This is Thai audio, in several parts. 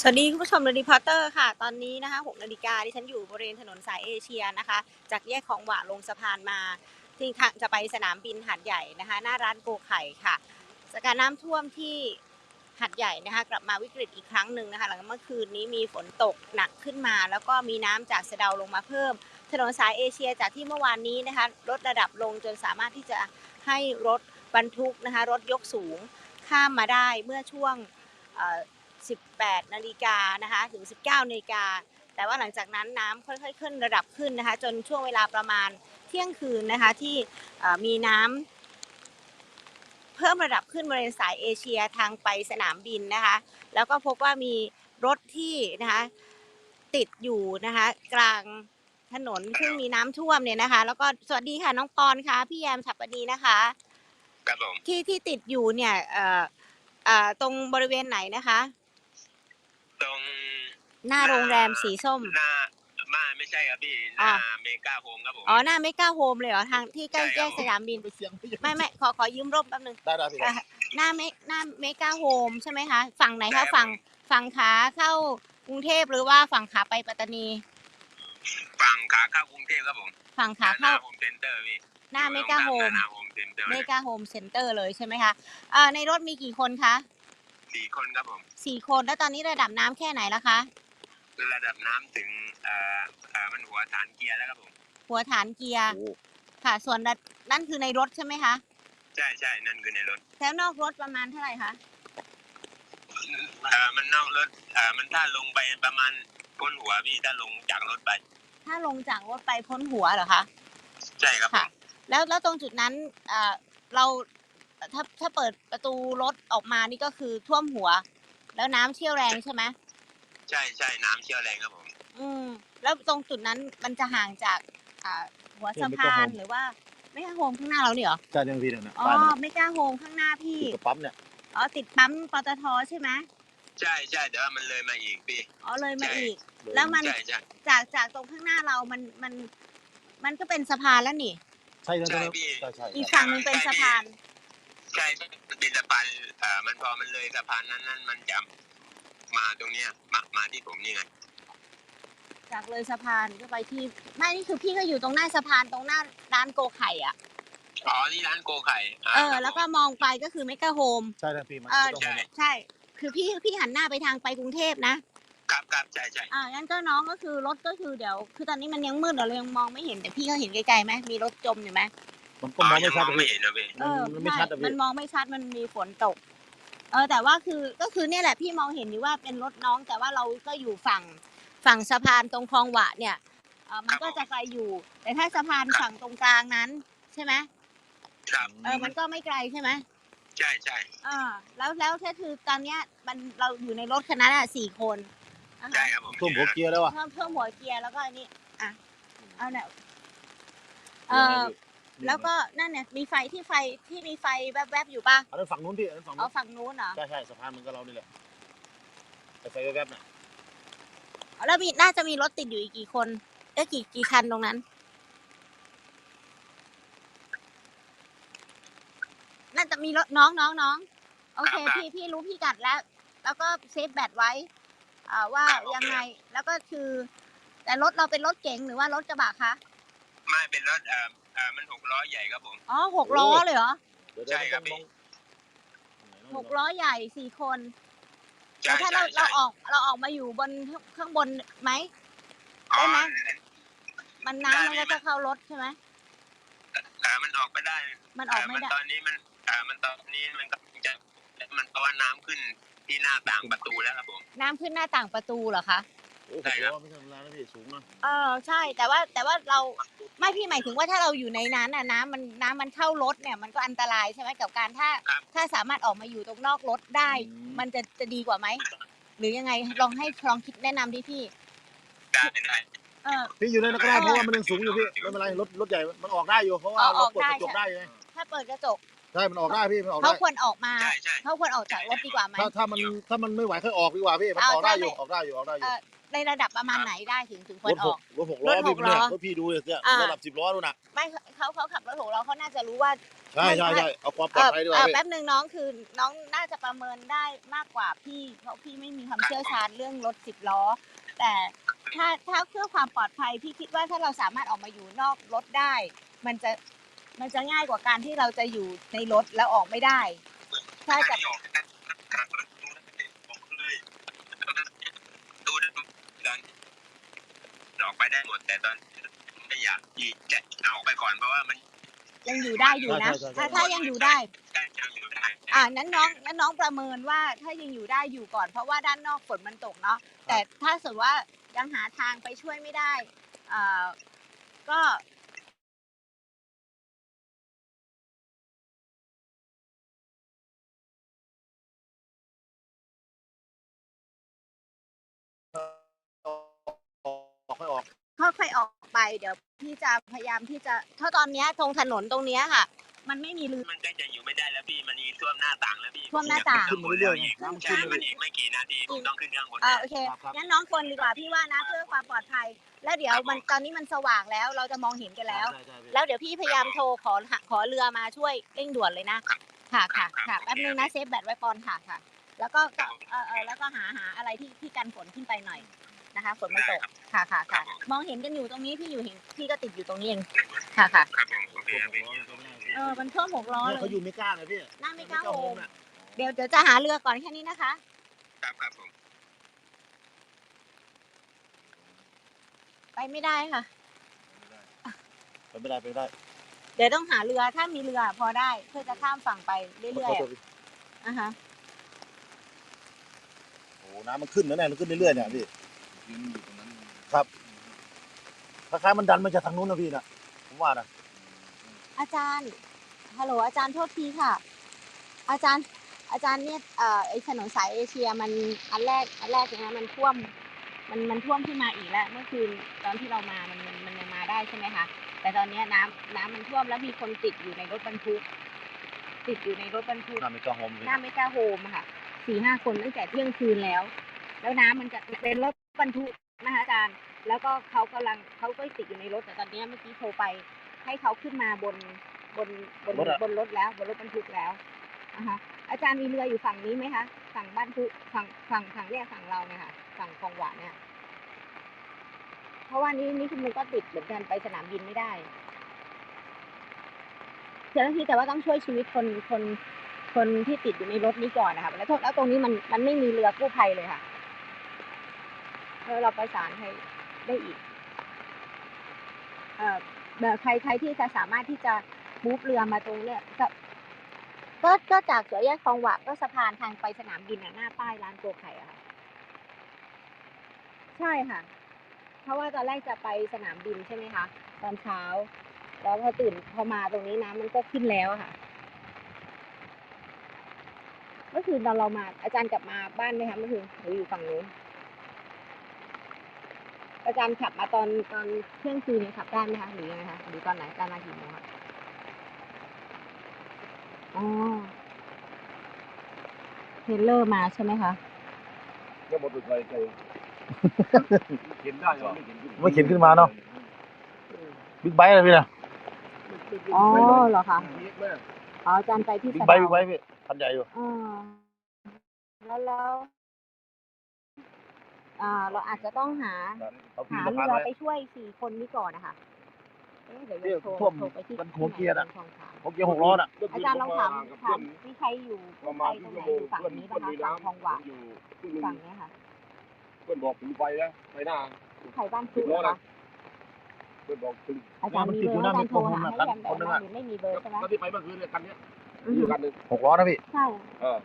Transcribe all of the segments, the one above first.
สวัสดีคุณผู้ชมรีพอร์เตอร์ค่ะ ตอนนี้นะคะ6นาฬิกาที่ฉันอยู่บริเวณถนนสายเอเชียนะคะ จากแยกของหวะลงสะพานมา ที่จะไปสนามบินหัดใหญ่นะคะ หน้าร้านโกไข่ค่ะสถานการณ์น้ำท่วมที่หัดใหญ่นะคะ กลับมาวิกฤตอีกครั้งหนึ่งนะคะ หลังเมื่อคืนนี้มีฝนตกหนักขึ้นมา แล้วก็มีน้ำจากสะเดาลงมาเพิ่ม ถนนสายเอเชียจากที่เมื่อวานนี้นะคะลดระดับลงจนสามารถที่จะให้รถบรรทุกนะคะ รถยกสูงข้ามมาได้เมื่อช่วงเอ่อ 18นาฬิกานะคะถึง 19นาฬิกาแต่ว่าหลังจากนั้นน้ำค่อยๆขึ้นระดับขึ้นนะคะ จนช่วงเวลาประมาณเที่ยงคืนนะคะที่เอ่อมีน้ำเพิ่มระดับขึ้นบริเวณสายเอเชียทางไปสนามบินนะคะ แล้วก็พบว่ามีรถที่นะคะติดอยู่นะคะกลางถนนซึ่งมีน้ำท่วมเนี่ยนะคะ แล้วก็สวัสดีค่ะน้องปอนค่ะพี่แยมฉับปดีนะคะครับผมที่ที่ติดอยู่เนี่ยเอ่อเอ่อตรงบริเวณไหนนะคะ ตรงหน้าโรงแรมสีส้ม หน้ามาไม่ใช่ครับพี่หอ่าน้าเมกาโฮมครับผม อ๋อ หน้าเมกาโฮมเลยเหรอ ทางที่ใกล้ใช่แยครับกสนามบิน ไปเสียงพี่ไม่ไม่ขอขอยืมร่มแป๊บนึง ได้ได้พี่อะหน้าเมหน้าเมกาโฮมใช่ไหมคะ ฝั่งไหนใช่ครัคะบ ฝั่งฝั่งขาเข้ากรุงเทพหรือว่าฝั่งขาไปปัตตานี ฝั่งขาเข้ากรุงเทพครับผมฝั่งขาหน้าเข้าโฮมเซ็นเตอร์พี่หน้าเมกาโฮม หน้าโฮมเซ็นเตอร์เมกาโฮมเซ็นเตอร์เลยใช่ไหมคะเอ่อในรถมีกี่คนคะ สี่คนครับผม สี่คนแล้วตอนนี้ระดับน้ำแค่ไหนแล้วคะ ระดับน้ำถึงเอ่อเอ่อมันหัวฐานเกียร์แล้วครับผม หัวฐานเกียร์โอ้ค่ะ ส่วนระนั่นคือในรถใช่ไหมคะใช่ใช่นั่นคือในรถแล้วนอกรถประมาณเท่าไหร่คะเอ่อมันนอกรถเอ่อมันถ้าลงไปประมาณพ้นหัวพี่ถ้าลงจากรถไป ถ้าลงจากรถไปพ้นหัวเหรอคะ ใช่ครับผมค่ะแล้วแล้วตรงจุดนั้นเอ่อเรา ถ้าถ้าเปิดประตูรถออกมานี่ก็คือท่วมหัว แล้วน้ำเชี่ยวแรงใช่ไหมใช่ใช่น้ำเชี่ยวแรงครับผมอืม แล้วตรงจุดนั้นมันจะห่างจาก อ่า หัวสะพานหรือว่าไม่กล้าโฮมข้างหน้าเราเนี่ยเหรอใช่ยังพี่เนี่ยนะอ๋อบ้านเนี่ยไม่กล้าโฮมข้างหน้าพี่ติดกับปั๊มเนี่ยอ๋อติดปั๊มปตทใช่ไหมใช่ใช่เดี๋ยวมันเลยมาอีกพี่อ๋อเลยมาใช่อีกเลยแล้วมัน ใช่ใช่จากจากตรงข้างหน้าเรามันมัน มันก็เป็นสะพานแล้วนี่ ใช่ใช่ใช่ใช่พี่ ใช่ใช่อีกฝั่งหนึงเป็นสะพาน ใช่เป็นสะพานเอ่อมันพอมันเลยสะพานนั้นนั้นมันจะมาตรงเนี้ยมามาที่ผมนี่ไงจากเลยสะพานก็ไปที่ไม่นี่คือพี่ก็อยู่ตรงหน้าสะพานตรงหน้าร้านโกไข่อะอ๋อนี่ร้านโกไข่าเออครับแล้วก็มองไปก็คือเมกะโฮมใช่ใช่พี่มันเออต้องใช่ใช่ คือพี่พี่หันหน้าไปทางไปกรุงเทพนะครับครับใช่ใช่อ่างั้นก็น้องก็คือรถก็คือเดี๋ยว คือตอนนี้มันยังมืดเราเลยยังมองไม่เห็นแต่พี่ก็เห็นไกลๆไหมมีรถจมอยู่ไหม มันก็มองไม่ชัดยัอะไม่พี่เห็นนะพี่เออมันไม่ใช่ชัดอะมัพี่นมองไม่ชัดมันมีฝนตก เออแต่ว่าคือก็คือเนี่ยแหละพี่มองเห็นอยู่ว่าเป็นรถน้อง แต่ว่าเราก็อยู่ฝั่งฝั่งสะพานตรงคลองหวะเนี่ยเออมันก็จะไกลอยู่ แต่ถ้าสะพานฝั่งตรงกลางนั้น ใช่ไหมครับเออมันก็ไม่ไกลใช่ไหมใช่ใช่อ่าแล้วแล้วก็คือตอนเนี้ยมันเราอยู่ในรถคันนั้นอะสี่คนนะใช่คะครับผมท่วมหัวเกียร์แล้วอะเพิ่มเพิ่มหัวเกียร์แล้วก็อันนี้อะเอาเนี่ยเออ แล้วก็นั่นเนี่ยมีไฟที่ไฟที่มีไฟแวบๆอยู่ป่ะอันนั้นฝั่งนู้นพี่อันนั้นฝั่งเอานู้นฝั่งนู้นเหรอใช่ใช่สะพานเหมือนกับเรานี่แหละไอ้ไฟแวบๆน่ะแล้วมีน่าจะมีรถติดอยู่อีกกี่คนเอ้ยกี่กี่คันตรงนั้น น่าจะมีรถน้องน้องน้องโอเค พี่พี่รู้พี่กัดแล้ว แล้วก็เซฟแบตไว้อ่าว่ายังไงแล้วก็คือ แต่รถเราเป็นรถเก๋งหรือว่ารถกระบะคะ ไม่เป็นรถเอ่อเอ่อมันหกล้อใหญ่ครับผม อ๋อหกล้อเลยเหรอเดี๋ยวเดี๋ยวใช่ครับต้องพี่มองหกล้อใหญ่สี่คนใช่แล้วถ้าใช่เราใช่เราออกเราออกมาอยู่บนข้างบนไหม ได้ไหมมันน้ำมันก็จะเข้ารถใช่ไหมเอ่อมันออกไปได้มันออกไม่ได้เตอนนี้มันเอ่อมันตอนนี้มันก็จะมันเพราะว่าน้ำขึ้นที่หน้าต่างประตูแล้วครับผม น้ำขึ้นหน้าต่างประตูเหรอคะ โอ้โหใช่ครับ ไม่ใช่ธรรมดานะพี่สูงนะเออใช่แต่ว่าแต่ว่าเราไม่พี่หมายถึงว่าถ้าเราอยู่ในนั้นน่ะน้ำมันน้ำมันเข้ารถเนี่ยมันก็อันตรายใช่ไหมกับการถ้า ครับ ถ้าสามารถออกมาอยู่ตรงนอกรถได้ มันจะจะดีกว่าไหมหรือยังไงลองให้ลองคิดแนะนำดิพี่ ได้ได้เออ พี่อยู่ในนั้นก็ได้เออเพราะว่ามันยังสูงอยู่พี่ไม่เป็นไรรถรถใหญ่มันออกได้อยู่เพราะว่าอ๋ออเราอกเปิดได้กระจกได้ไงถ้าเปิดกระจกใช่มันออกได้พี่มันออกเขาได้ควรออกมาใช่ใช่ เขาควรออกจากรถดีกว่าไหม ถ้าถ้ามันถ้ามันไม่ไหวค่อยออกดีกว่าพี่มันเอาออกได้ถ้าอยู่ไม่ออกได้อยู่ออกได้อยู่เออ ในระดับประมาณไหนได้ถึงถึงควรรถอหอกกรถหกล้อรถหพี่กล้อเนี่ยรถพี่ดูเนี่ยอ่า ระดับสิบล้อนู่นน่ะไม่เขาเขาขับรถของเราเขาน่าจะรู้ว่า ใช่ใช่ใช่เอาความปเอลอดอภัยด้วยเออพี่แป๊บหนึ่งน้องคือน้องน่าจะประเมินได้มากกว่าพี่เพราะพี่ไม่มีความเชี่ยวชาญเรื่องรถสิบล้อ แต่ถ้าถ้าเพื่อความปลอดภัยพี่คิดว่าถ้าเราสามารถออกมาอยู่นอกรถได้ มันจะมันจะง่ายกว่าการที่เราจะอยู่ในรถแล้วออกไม่ได้ ถ้าจะออกเลยดูดันออก ไปได้หมด แต่ตอนไม่อยากที่จะเอาไปก่อนเพราะว่ามันยังอยู่ได้อยู่นะถ้าถ้ายังอยู่ได้ ได้ยังอยู่ได้อ่านั้นน้องนั้นน้องประเมินว่าถ้ายังอยู่ได้อยู่ก่อน เพราะว่าด้านนอกฝนมันตกเนาะแต่ถ้าสมมติว่ายังหาทางไปช่วยไม่ได้อ่าก็ อยๆออกไป เดี๋ยวพี่จะพยายามที่จะถ้าตอนเนี้ยตรงถนนตรงเนี้ยค่ะ มันไม่มีเรือมันก็จะอยู่ไม่ได้แล้วพี่มันมีท่วมหน้าต่างแล้วพี่ท่วมหน้าต่างขึ้นมาเรื่อยๆใช่มันอีกไม่กี่นาทีผมต้องขึ้นข้างบนอ่าโอเคงั้นน้องคนดีกว่าพี่ว่านะเพื่อความปลอดภัย แล้วเดี๋ยวมันตอนนี้มันสว่างแล้วเราจะมองเห็นกันแล้วใช่ใช่พี่แล้วเดี๋ยวพี่พยายามโทรขอหาขอเรือมาช่วยเร่งด่วนเลยนะค่ะค่ะค่ะแป๊บนึงนะเซฟแบตไว้ปอนค่ะค่ะ แล้วก็ก็เออเออแล้วก็หาหาอะไรที่ที่กันฝนขึ้นไปหน่อย นะคะ ฝนไม่ตก ค่ะค่ะค่ะ มองเห็นกันอยู่ตรงนี้พี่อยู่เห็นพี่ก็ติดอยู่ตรงนี้เอง ค่ะค่ะ ครับผมโอเคพวกครับผมพี่ร้อนก็ไม่ได้พี่เออมันท่วมหกล้อเนี่ยเลเขายอยู่ไม่กล้าเลยพี่หน้าไม่กล้าโฮมน่ะเดี๋ยวเดี๋ยวจะหาเรือก่อนแค่นี้นะคะ ครับครับผมไปไม่ได้ค่ะ ไปไม่ได้ไปไม่ได้เดี๋ยวต้องหาเรือถ้ามีเรือพอได้เพื่อจะข้ามฝั่งไปเรื่อยๆขออะโทษพี่อะฮะโอ้โหน้ำมันขึ้นนะเนี่ยมันขึ้นเรื่อยๆเนี่ยพี่ ยืนอยู่ตรงนั้นคล้ายๆมันดันมาจากทางนู้นนะพี่นะผมว่านะอาจารย์ฮัลโหลอาจารย์โทษทีค่ะ อาจารย์อาจารย์เนี่ยเอ่อไอถนนสายเอเชียมันอันแรกอันแรกเนี่ยนะมันท่วมมันมันท่วมขึ้นมาอีกแล้ว เมื่อคืนตอนที่เรามามันมันมันยังมาได้ใช่ไหมคะแต่ตอนเนี้ยน้ำน้ำมันท่วมแล้วมีคนติดอยู่ในรถบรรทุก ติดอยู่ในรถบรรทุกน้ำไม่กล้าโฮมพี่หน้าไม่กล้าโฮมอะค่ะสี่ห้าคนตั้งแต่เที่ยงคืนแล้ว แล้วน้ำมันจะเป็นรถ บรรทุกนะคะอาจารย์ แล้วก็เขากำลังเขาก็ติดอยู่ในรถแต่ตอนเนี้ยเมื่อกี้โทรไป ให้เขาขึ้นมาบนบนบนบนรถแล้วบนรถบรรทุกแล้วนะคะอาจารย์มีเรืออยู่ฝั่งนี้ไหมคะฝั่งบ้านทุฝั่งฝั่งฝั่งเนี่ยฝั่งเราเนี่ยค่ะฝั่งคลองหวานเนี่ยเพราะว่านี้นี่คือมันก็ติดเหมือนกันไปสนามบินไม่ได้เจ้าหน้าที่แต่ว่าต้องช่วยชีวิตคนคนคนที่ติดอยู่ในรถนี้ก่อนนะคะแล้วแล้วตรงนี้มันมันไม่มีเรือกู้ภัยเลยค่ะ เออเราประสานให้ได้อีกเอ่อแบบใครใครที่จะสามารถที่จะมูฟเรือมาตรงเนี้ยก็ก็จากสวยแยกคลองหวะก็สะพานทางไปสนามบินหน้าป้ายร้านโกไข่อะค่ะใช่ค่ะ เพราะว่าตอนแรกจะไปสนามบินใช่ไหมคะตอนเช้า แล้วพอตื่นพอมาตรงนี้น้ำมันก็ขึ้นแล้วค่ะเมื่อคืนตอนเรามาอาจารย์กลับมาบ้านไหมคะเมื่อคืนหรืออยู่ฝั่งนู้น อาจารย์ขับมาตอนตอนเที่ยงคืนเนี่ยขับได้ไหมคะหรือยังไงคะหรือตอนไหนอาจารย์มากี่โมงคะอ๋อเทรลเลอร์มาใช่ไหมคะก็หมดไปไกลเห็นได้เหรอไม่เห็นขึ้นไม่เข็นขึ้นมาเนาะบิ๊กไบค์เลยพี่นะอ๋อเหรอคะเยอะมากอ๋ออาจารย์ไปที่บิ๊กสะไบค์เดาบิ๊กไบค์พี่คันใหญ่อยู่อ่าแล้วแล้ว อ่าเราอาจจะต้องหาเขาปีหานสะพานเรือไว้ไปช่วยสี่คนนี้ก่อนนะคะเอ๊ะเดี๋ยวเรียกโทรท่วมโทรไปที่มันหัวเกียร์อะที่ไหนคลองสามผมเกียร์หกล้อน่ะอาจารย์ลองถามกับถาเพื่อมนมีใครอยู่ประใคมารณตครรึ่งงไหนชั่วโมองยู่ฝั่งเพื่อนนี้เพื่อนะนคะลุยฝั่งคลองหวานน้ำอยู่ครึ่งหนึงฝั่งเนี้ยค่ะเพื่อนบอกถึงไฟนะไฟหน้าใครบ้านคุนะคะเพื่อนบอกถึงอาจารย์มีเบอร์อาจารย์โทรหาให้แอมแบบนั้นหรือไม่มีเบอร์ใช่ไหมตอนที่ไปเมื่อคืนเนี่ยคันเนี้ยอือยู่มคันหนึงหกล้อนะพี่ ใช่ เออ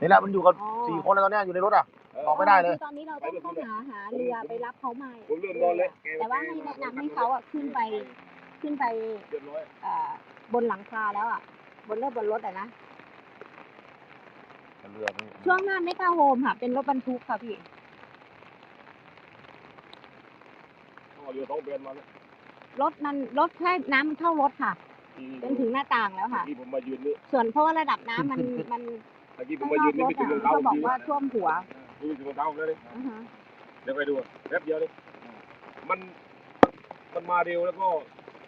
นี่แหละมันอยู่กับอ๋อ สี่คนแล้วตอนเนี้ยอยู่ในรถอะเออออกไม่ได้เลย ตอนนี้เราต้องต้องหาหาเรือไปรับเขามาผมเลื่อนนอนเลยแต่ว่าให้แนะนำให้เขาอะขึ้นไปขึ้นไปเรียบร้อยเอ่อบนหลังคาแล้วอะ บนรถบนรถอะนะ เรือพี่ช่วงหน้าไม่กล้าโฮมค่ะ เป็นรถบรรทุกค่ะพี่อ๋อเรือสองเบนมาแล้วรถมันรถแค่น้ำมันเข้ารถค่ะจนถึงหน้าต่างแล้วเมื่อค่ะกี้ผมมายืนนี่ส่วนเพราะว่าระดับน้ำมันมันเมื่อกี้ผข้ามงมานอยืกนนี่รถไม่ถึงอะรองเท้าเขาบอกจริงว่าท่วมหัว ดูถึงรองเท้าเลยอือฮะเดี๋ยวไปดูแป๊บเดียวเลยมันมันมาเร็วแล้วก็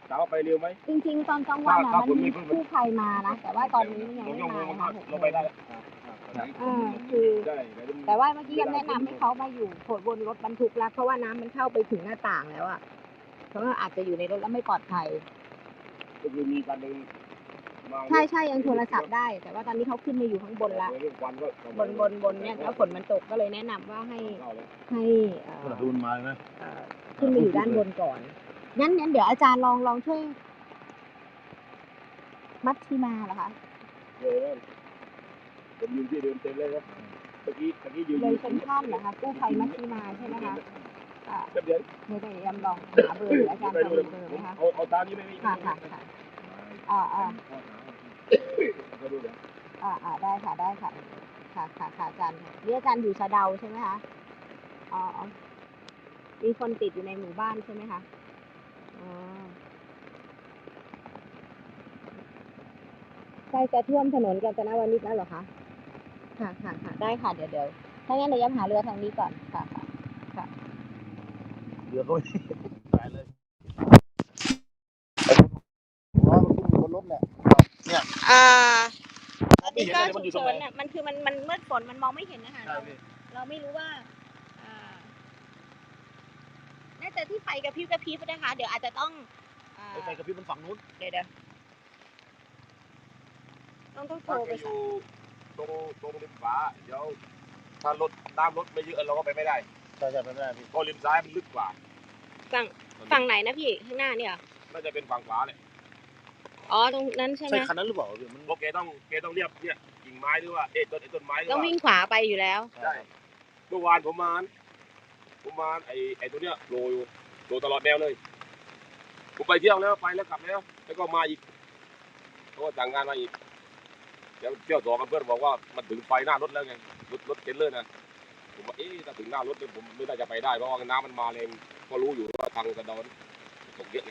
ถามว่าไปเร็วไหม จริงๆ ตอนกลางวันอะถ้ามันผมมีมีเพิ่มกู้ภัยมานะ แต่ว่าตอนนี้ยังลงไม่ยงมาลงนะคะหกลโมงงไปได้แล้วอ่าคือ ได้เดี๋ยวแต่ว่าเมื่อกี้ยังแนะนำให้เขามาอยู่โผดบนรถบรรทุกแล้วเพราะว่าน้ำมันเข้าไปถึงหน้าต่างแล้วอะเพราะว่าอาจจะอยู่ในรถแล้วไม่ปลอดภัยก็คือมีการเดินมา ใช่ใช่ยังโทรศัพท์ได้ แต่ว่าตอนนี้เขาขึ้นมาอยู่ข้างบนละเรื่องควันก็บนบนบนเนี่ยแล้วฝนมันตกก็เลยแนะนำว่าให้เข้าแล้วให้เอ่อขนาดดูมันมาเลยนะเอ่อขึ้นมาอยู่ด้านบนก่อนงั้นงั้นเดี๋ยวอาจารย์ลองลองช่วย มัดชีมาเหรอคะเลยผมยืนที่เดิมเต็มเลยครับตะกี้ตะกี้ยืนเลยเซ็นทรัลเหรอคะกู้ภัยมัดชีมาใช่ไหมคะอ่าแป๊บเดียวเดี๋ยวเดี๋ยวยำลองหาเบอร์หรืออาจารย์ไปจะดูมีเลยเบอร์ไหมคะเอาเอาตามนี้ไหมค่ะค่ะค่ะอ่าอ่าไปดูเลย อ่าอ่าได้ค่ะได้ค่ะ ค่ะค่ะค่ะอาจารย์นี่อาจารย์อยู่สะเดาใช่ไหมคะอ๋อมีคนติดอยู่ในหมู่บ้านใช่ไหมคะอ๋อใกล้จะท่วมถนนกาญจนวนิชแล้วเหรอคะค่ะค่ะค่ะได้ค่ะเดี๋ยวเดี๋ยวถ้างั้นเดี๋ยวยำหาเรือทางนี้ก่อนค่ะค่ะเรือก็ไม่ตาลยอ๋อมันขึ้นอยู่บนรถแหละ เนี่ยอ่ามองไม่เห็นเลยมันอยู่ตรงไหนน่ะมันคือมันมันมืดฝนมันมองไม่เห็นนะคะใช่เราพี่เราไม่รู้ว่าอ่าน่าจะที่ไฟกระพริบกระพริบนะคะ เดี๋ยวอาจจะต้องอ่าไอ้ไฟกระพริบมันฝั่งนู้นเดี๋ยวเดี๋ยวต้องต้องโทรถ้าไปแกอสั่งยู่ตรงตรงริมฝาเดี๋ยวถ้ารถน้ำรถไม่เยอะเราก็ไปไม่ได้ใช่ใช่ไปไม่ได้พี่เพราะริมซ้ายมันลึกกว่า ฝั่งฝั่งไหนนะพี่ข้างหน้าเนี่ยเหรอน่าจะเป็นฝั่งขวาเลย อ๋อตรงนั้นใช่ไหมใช่คันนั้นหรือเปล่าพี่มันเพราะแกต้องแกต้องเรียบเนี่ยกิ่งไม้หรือว่าเอ๊ะต้นไอ้ต้นไม้หรือต้องว่าวิ่งขวาไปอยู่แล้ว ใช่เมื่อวานผมมาผมมาไอ้ไอ้ตัวเนี้ยโรยอยู่โรยตลอดแนวเลย ผมไปเที่ยวแล้วไปแล้วกลับแล้ว แล้วก็มาอีกเขาก็สั่งงานมาอีกเดี๋ยวเที่ยวต่อกันเพื่อนบอกว่ามันถึงไฟหน้ารถแล้วไงรถรถเทรลเลอร์นะผมว่าเอ๊ะถ้าถึงหน้ารถเนี่ยผมไม่น่าจะไปได้เพราะว่าน้ำมันมาแรงก็รู้อยู่ว่าทางกระดอนตกเยอะไง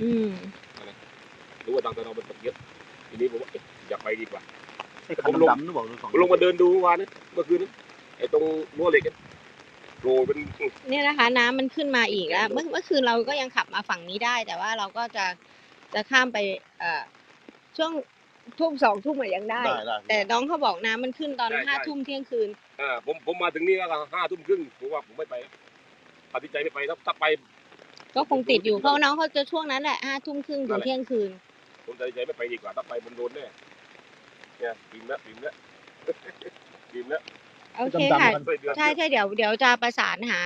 อืม รู้ว่าทางกระดอนมันตกเยอะทีนี้ผมว่าเอ๊ะอย่าไปดีกว่า ไอ้คันดำๆหรือเปล่าดูสองผมลงมาเดินดูเมื่อวานนี้เมื่อคืนนี้ไอ้ตรงรั้วเหล็กอะโรยเป็น เนี่ยนะคะ น้ำมันขึ้นมาอีกแล้วเมื่อเมื่อคืนเราก็ยังขับมาฝั่งนี้ได้ แต่ว่าเราก็จะจะข้ามไปเอ่อช่วงทุ่มสองทุ่มอะยังได้ ได้ได้แต่น้องเขาบอกน้ำมันขึ้นตอนใช่ห้าใช่ทุ่มเที่ยงคืนอ่าผมผมมาถึงนี่ก็ห้าทุ่มครึ่งผมว่าผมไม่ไปแล้วตัดสินใจไม่ไปแล้วถ้าไป ก็คงติดอยู่เพราะน้องเขาจะช่วงนั้นแหละห้าทุ่มครึ่งถึนั่นงแหละเที่ยงคืน ผมตัดสินใจไม่ไปดีกว่าถ้าไปผมโดนแน่เนี่ยปิมแล้วปิมแล้วปิมแล้ว โอเคค่ะช่วยเดือนใช่ใช่เดี๋ยวเดี๋ยวจะประสานหา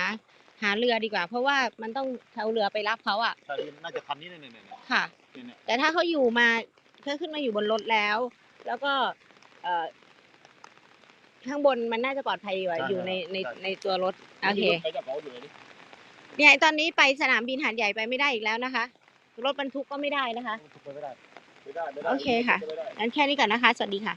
หาเรือดีกว่า เพราะว่ามันต้องเอาเรือไปรับเขาอะใช่พี่น่าจะคันนี้เนี่ยเนี่ยเนี่ยค่ะเนี่ยเนี่ยแต่ถ้าเขาอยู่มาเขาขึ้นมาอยู่บนรถแล้ว แล้วก็เอ่อข้างบนมันน่าจะปลอดภัยกว่าอยู่ในในในตัวรถโอเคใครจะเผาอยู่ไหนนี่เนี่ยตอนนี้ไปสนามบินหาดใหญ่ไปไม่ได้อีกแล้วนะคะ รถบรรทุกก็ไม่ได้นะคะ ทุกคนไม่ได้ไม่ได้ไม่ได้ โอเคค่ะไม่ได้งั้นแค่นี้ก่อนนะคะ สวัสดีค่ะ